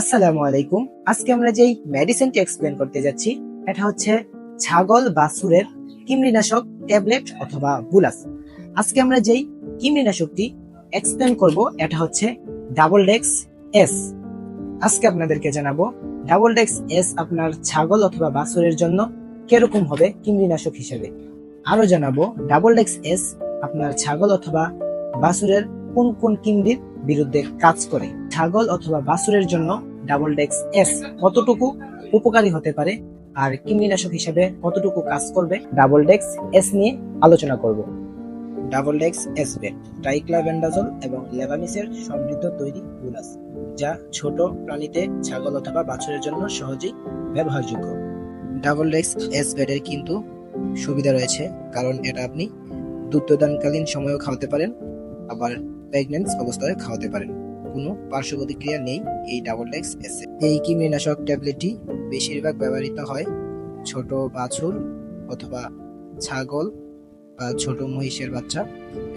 আসসালামু আলাইকুম। আজকে আমরা যেই মেডিসিনটি এক্সপ্লেন করতে যাচ্ছি, এটা হচ্ছে ছাগল বাছুরের কৃমিনাশক ট্যাবলেট অথবা বুলাস আজকে আমরা যেই কৃমিনাশকটি এক্সপ্লেন করব, এটা হচ্ছে ডাবল ডেক্স এস আজকে আপনাদেরকে জানাব ডাবল ডেক্স এস আপনার ছাগল অথবা বাছুরের জন্য কীরকম হবে কৃমিনাশক হিসেবে। আরও জানাব ডাবল ডেক্স এস আপনার ছাগল অথবা বাছুরের কোন কোন কিমরির বিরুদ্ধে কাজ করে। ছাগল অথবা বাছুরের জন্য ডাবল ডেক্স এস কতটুকু উপকারী হতে পারে আর কৃমিনাশক হিসেবে কতটুকু কাজ করবে ডাবল ডেক্স এস নিয়ে আলোচনা করব। ডাবল ডেক্স এস বেড ট্রাইক্লাভেন্ডাজল এবং লেভামিসের সমৃদ্ধ তৈরি গুলাস যা ছোট প্রাণীতে ছাগল অথবা বাছুরের জন্য সহজেই ব্যবহারযোগ্য। ডাবল ডেক্স এস বেডের কিন্তু সুবিধা রয়েছে, কারণ এটা আপনি দুগ্ধদানকালীন সময়েও খাওয়াতে পারেন, আবার প্রেগনেন্স অবস্থায় খাওয়াতে পারেন। কোনো পার্শ্ব প্রতিক্রিয়া নেই এই ডাবল ডেক্স এস এই কৃমিনাশক ট্যাবলেটটি বেশিরভাগ ব্যবহৃত হয় ছোট বাছুর অথবা ছাগল বা ছোট মহিষের বাচ্চা।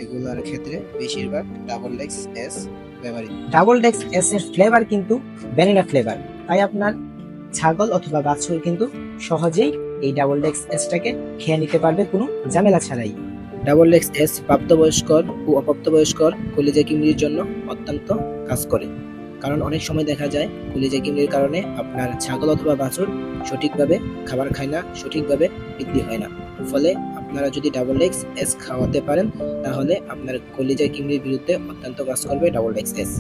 এগুলোর ক্ষেত্রে বেশিরভাগ ডাবল ডেক্স এস ব্যবহৃত। ডাবল ডেক্স এস এর ফ্লেভার কিন্তু ভ্যানিলা ফ্লেভার তাই আপনার ছাগল অথবা বাছুর কিন্তু সহজেই এই ডাবল ডেক্স এসটাকে খেয়ে নিতে পারবে, কোনো ঝামেলা ছাড়াই। ডাবল এক্স এস প্রাপ্তবয়স্কর ও অপ্রাপ্তবয়স্কর কলিজা কিমরির জন্য অত্যন্ত কাজ করে। কারণ অনেক সময় দেখা যায় কলিজা কিমরির কারণে আপনার ছাগল অথবা বাছুর সঠিকভাবে খাবার খায় না, সঠিকভাবে বৃদ্ধি হয় না। ফলে আপনারা যদি ডাবল এক্স এস খাওয়াতে পারেন, তাহলে আপনার কলিজা কিমরির বিরুদ্ধে অত্যন্ত কাজ করবে double X S.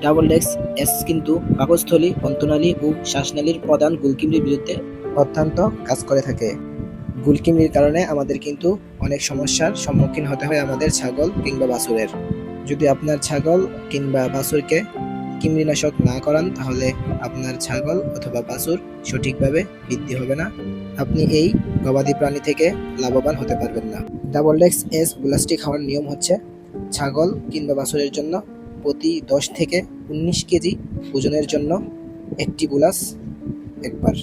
Double X S কিন্তু পাকস্থলী, অন্তনালী ও শ্বাসনালীর প্রধান গুলকিমরির বিরুদ্ধে অত্যন্ত কাজ করে থাকে। গুলকিমির কারণে আমাদের কিন্তু অনেক সমস্যার সম্মুখীন হতে হয় আমাদের ছাগল কিংবা বাছুরের। যদি আপনার ছাগল কিংবা বাছুরকে কৃমিনাশক না করান, তাহলে আপনার ছাগল অথবা বাছুর সঠিকভাবে বৃদ্ধি হবে না। আপনি এই গবাদি প্রাণী থেকে লাভবান হতে পারবেন না। ডাবল ডেক্স এস বুলাসটি খাওয়ার নিয়ম হচ্ছে, ছাগল কিংবা বাছুরের জন্য প্রতি দশ থেকে উনিশ কেজি ওজনের জন্য একটি বুলাস একবার।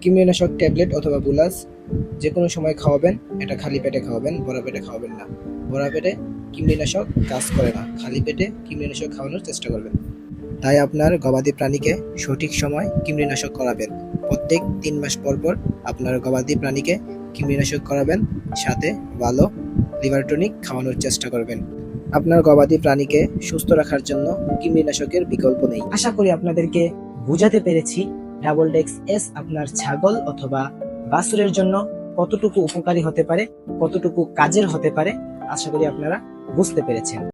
কৃমিনাশক ট্যাবলেট অথবা বুলাস যে কোনো সময় খাওয়াবেন, এটা খালি পেটে খাওয়াবেন ভরা পেটে খাওয়াবেন না। ভরা পেটে কৃমিনাশক কাজ করে না। খালি পেটে কৃমিনাশক খাওয়ানোর চেষ্টা করবেন। তাই আপনার গবাদি প্রাণীকে সঠিক সময় কৃমিনাশক করাবেন। প্রত্যেক তিন মাস পর পর আপনার গবাদি প্রাণীকে কৃমিনাশক করাবেন। সাথে ভালো লিভার টনিক খাওয়ানোর চেষ্টা করবেন। আপনার গবাদি প্রাণীকে সুস্থ রাখার জন্য কৃমিনাশকের বিকল্প নেই। আশা করি আপনাদেরকে বোঝাতে পেরেছি। ডাবল ডেক্স এস আপনার ছাগল অথবা বাছুরের জন্য কতটুকু উপকারী হতে পারে, কতটুকু কাজের হতে পারে, আশা করি আপনারা বুঝতে পেরেছেন।